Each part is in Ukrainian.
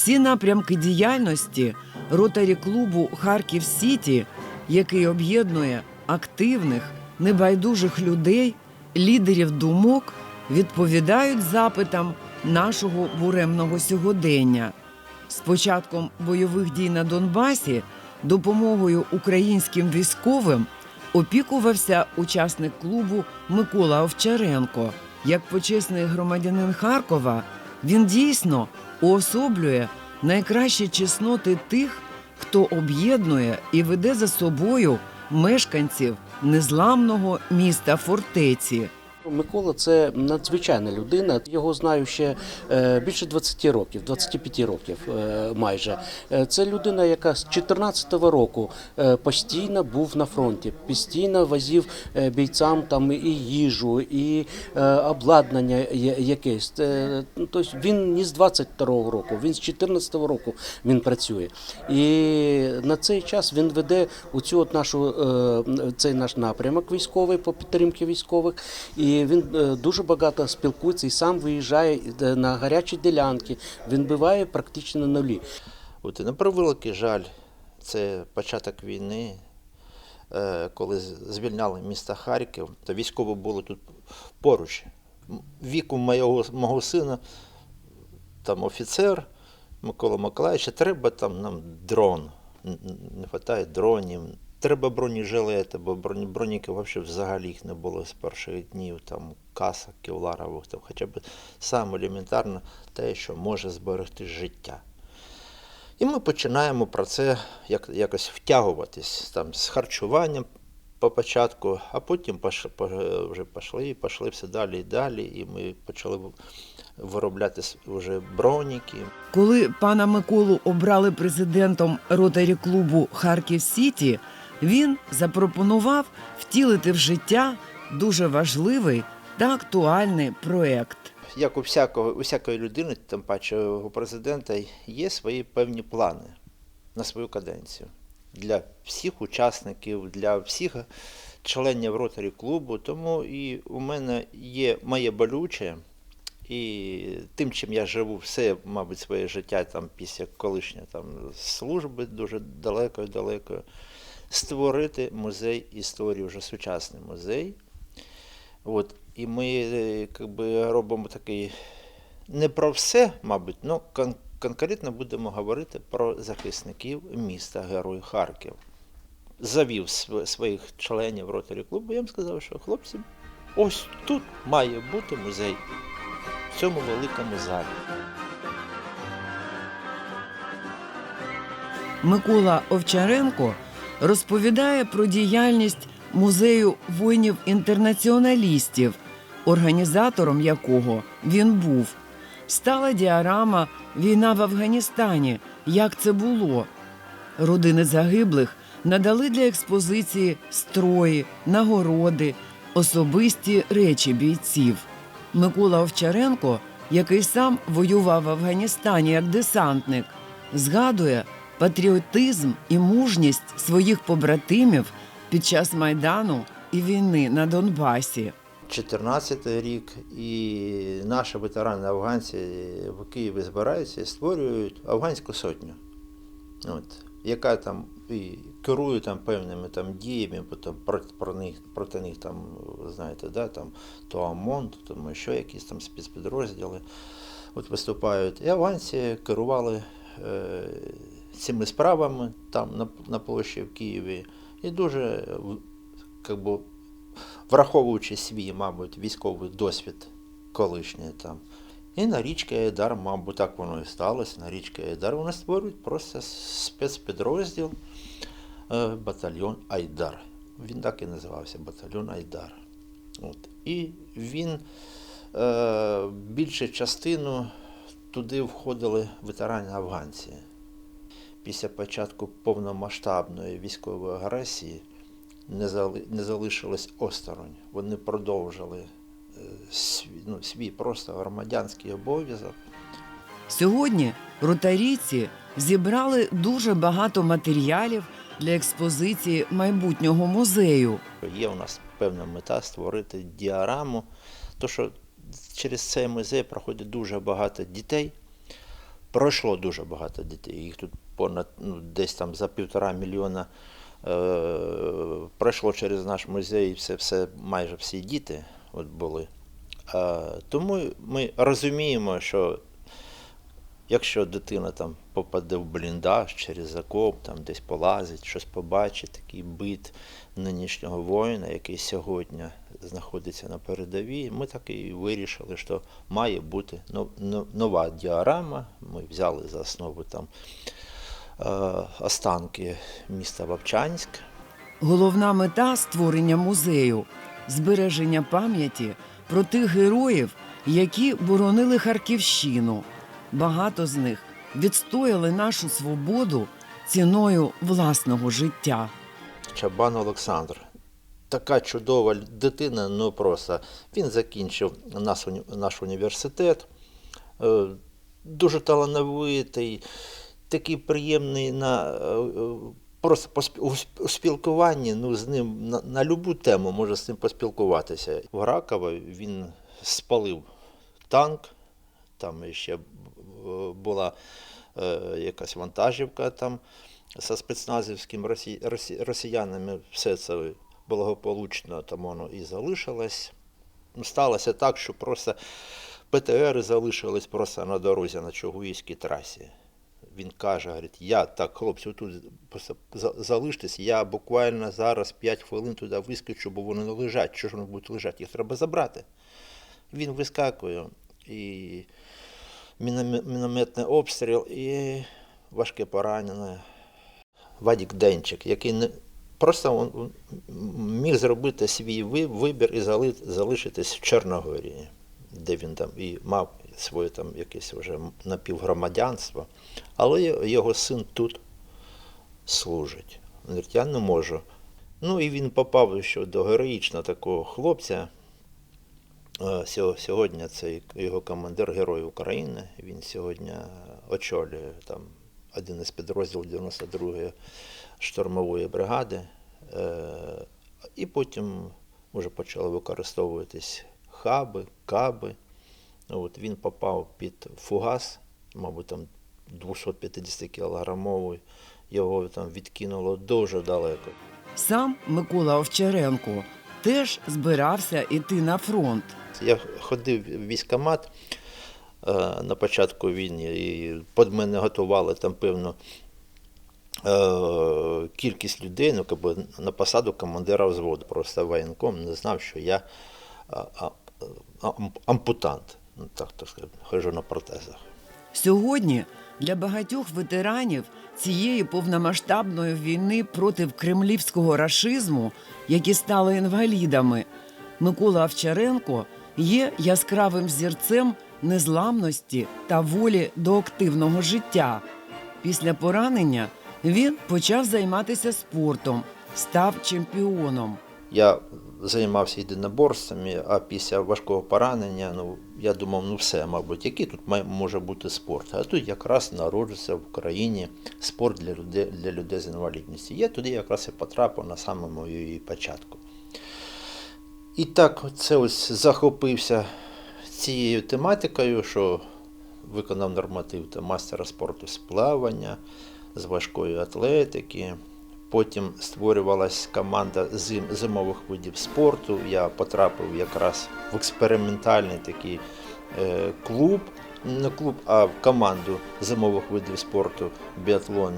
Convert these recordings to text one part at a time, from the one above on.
Всі напрямки діяльності ротарі клубу Харків Сіті, який об'єднує активних, небайдужих людей, лідерів думок, відповідають запитам нашого буремного сьогодення. З початком бойових дій на Донбасі допомогою українським військовим опікувався учасник клубу Микола Овчаренко. Як почесний громадянин Харкова, він дійсно уособлює найкращі чесноти тих, хто об'єднує і веде за собою мешканців незламного міста фортеці. Микола це надзвичайна людина. Його знаю ще е, більше 20 років, 25 років е, майже. Е, Це людина, яка з 14-го року постійно був на фронті, постійно возив е, бійцям там і їжу, і обладнання якесь. Ну, Тобто він не з 22-го року, він з 14-го року він працює. І на цей час він веде у цю от нашу цей наш напрямок військовий по підтримці військових. І він е, дуже багато спілкується і сам виїжджає е, на гарячі ділянки. Він биває практично нулі. От, і на превеликий жаль, це початок війни, е, коли звільняли місто Харків, то військові були тут поруч. Віку моєго, мого сина, там офіцер Микола Миколаївич, треба там нам дрон. Не вистачає дронів. Треба бронежилети, бо броні, броніки взагалі, взагалі їх не було з перших днів, там касок кевларових, там хоча б саме елементарно те, що може зберегти життя. І ми починаємо про це як, якось втягуватись там, з харчуванням по початку, а потім пош, по- вже пішли, пішли все далі і далі, і ми почали виробляти вже броніки. Коли пана Миколу обрали президентом ротарі клубу Харків Сіті, він запропонував втілити в життя дуже важливий та актуальний проект. Як у всякого, у всякої людини, тим паче у президента, є свої певні плани на свою каденцію. Для всіх учасників, для всіх членів ротарі клубу. Тому і у мене є моє болюче, і тим, чим я живу все, мабуть, своє життя там після колишньої там служби дуже далекою-далекою, створити музей історії, вже сучасний музей. От, і ми е, би, робимо такий не про все, мабуть, але кон- конкретно будемо говорити про захисників міста Герой Харків. Завів св- своїх членів ротарі клубу, я їм сказав, що хлопці, ось тут має бути музей в цьому великому залі. Микола Овчаренко розповідає про діяльність музею воїнів-інтернаціоналістів, організатором якого він був. Стала діарама Війна в Афганістані. Як це було? Родини загиблих надали для експозиції строї, нагороди, особисті речі бійців. Микола Овчаренко, який сам воював в Афганістані як десантник, згадує патріотизм і мужність своїх побратимів під час майдану і війни на Донбасі. 14 рік, і наші ветерани афганці в Києві збираються і створюють афганську сотню, от, яка там і керує там певними там діями, потім проти, про них, проти них там, знаєте, да, там, то ОМОН, то там ще якісь там спецпідрозділи от виступають. І афганці керували е, цими справами там на, на площі в Києві. І дуже как би, враховуючи свій, мабуть, військовий досвід колишній там. І на річці Айдар, мабуть, так воно і сталося. На річці Айдар вони створюють просто спецпідрозділ е, батальйон Айдар. Він так і називався батальйон Айдар. От. І він е, більшу частину туди входили ветерани афганці. Після початку повномасштабної військової агресії не, зали, не залишились осторонь. Вони продовжили е, свій, ну, свій просто громадянський обов'язок. Сьогодні ротарійці зібрали дуже багато матеріалів для експозиції майбутнього музею. Є у нас певна мета створити діараму, то що через цей музей проходить дуже багато дітей, пройшло дуже багато дітей. Їх тут понад ну, десь там за півтора мільйона е, пройшло через наш музей, і все, все, майже всі діти от були. Е, тому ми розуміємо, що якщо дитина там попаде в бліндаж через окоп, там десь полазить, щось побачить, такий бит нинішнього воїна, який сьогодні знаходиться на передовій, ми так і вирішили, що має бути но- но- нова діарама. Ми взяли за основу там е, останки міста Вовчанськ. Головна мета створення музею збереження пам'яті про тих героїв, які боронили Харківщину. Багато з них відстояли нашу свободу ціною власного життя. Чабан Олександр. Така чудова дитина, ну просто. Він закінчив наш, наш університет. Е, Дуже талановитий, такий приємний на, е, е, просто у спілкуванні ну, з ним на, на любу тему може з ним поспілкуватися. В Раково він спалив танк, там ще була е, якась вантажівка там зі спецназівським росі, росі, росіянами. Все це благополучно там воно і залишилось. Ну, Сталося так, що просто ПТР залишились просто на дорозі на Чугуївській трасі. Він каже, говорить, я так, хлопці, тут просто залиштесь, я буквально зараз 5 хвилин туди вискочу, бо вони не лежать. Що ж вони будуть лежати? Їх треба забрати. Він вискакує і мінометний обстріл і важке поранення. Вадік Денчик, який не просто он міг зробити свій вибір і залишитись в Чорногорії, де він там і мав своє там якесь вже напівгромадянство. Але його син тут служить. Він говорить, я не можу. Ну і він попав ще до героїчного такого хлопця. Е, Сьогодні це його командир Герой України. Він сьогодні очолює там один із підрозділів 92-ї штурмової бригади. Е, І потім вже почали використовуватись хаби, каби. От він попав під фугас, мабуть, там 250 кілограмовий. Його там відкинуло дуже далеко. Сам Микола Овчаренко теж збирався іти на фронт. Я ходив в військкомат е, на початку війни, і під мене готували там певну е, кількість людей, ну, якби на посаду командира взводу. Просто воєнком не знав, що я ампутант. Ну, так, так сказати, ходжу на протезах. Сьогодні для багатьох ветеранів цієї повномасштабної війни проти кремлівського рашизму, які стали інвалідами, Микола Овчаренко є яскравим зірцем незламності та волі до активного життя. Після поранення він почав займатися спортом, став чемпіоном. Я займався єдиноборствами, а після важкого поранення, ну, я думав, ну все, мабуть, який тут може бути спорт? А тут якраз народився в Україні спорт для людей, для людей з інвалідністю. Я туди якраз і потрапив на самому її початку. І так це ось захопився цією тематикою, що виконав норматив та мастера спорту з плавання, з важкої атлетики. Потім створювалась команда зим, зимових видів спорту. Я потрапив якраз в експериментальний такий е, клуб, не клуб, а в команду зимових видів спорту, біатлон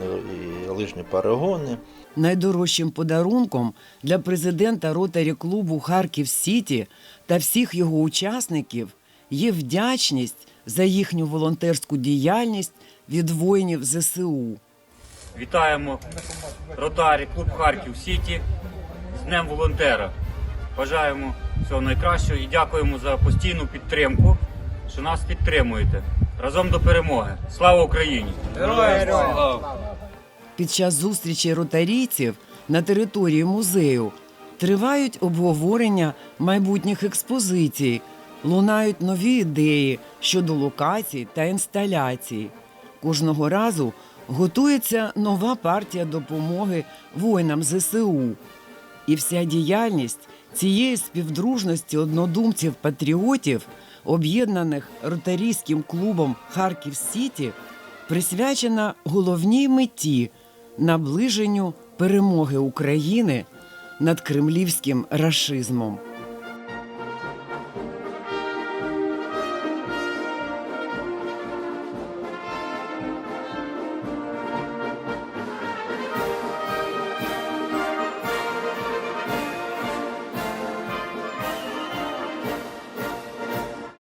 і лижні перегони. Найдорожчим подарунком для президента ротарі клубу Харків Сіті та всіх його учасників є вдячність за їхню волонтерську діяльність від воїнів ЗСУ. Вітаємо Ротарі, клуб Харків Сіті з Днем волонтера. Бажаємо всього найкращого і дякуємо за постійну підтримку, що нас підтримуєте. Разом до перемоги. Слава Україні! Героям слава! Під час зустрічі ротарійців на території музею тривають обговорення майбутніх експозицій, лунають нові ідеї щодо локацій та інсталяцій. Кожного разу готується нова партія допомоги воїнам ЗСУ. І вся діяльність цієї співдружності однодумців-патріотів, об'єднаних ротарійським клубом Харків Сіті, присвячена головній меті наближенню перемоги України над кремлівським рашизмом.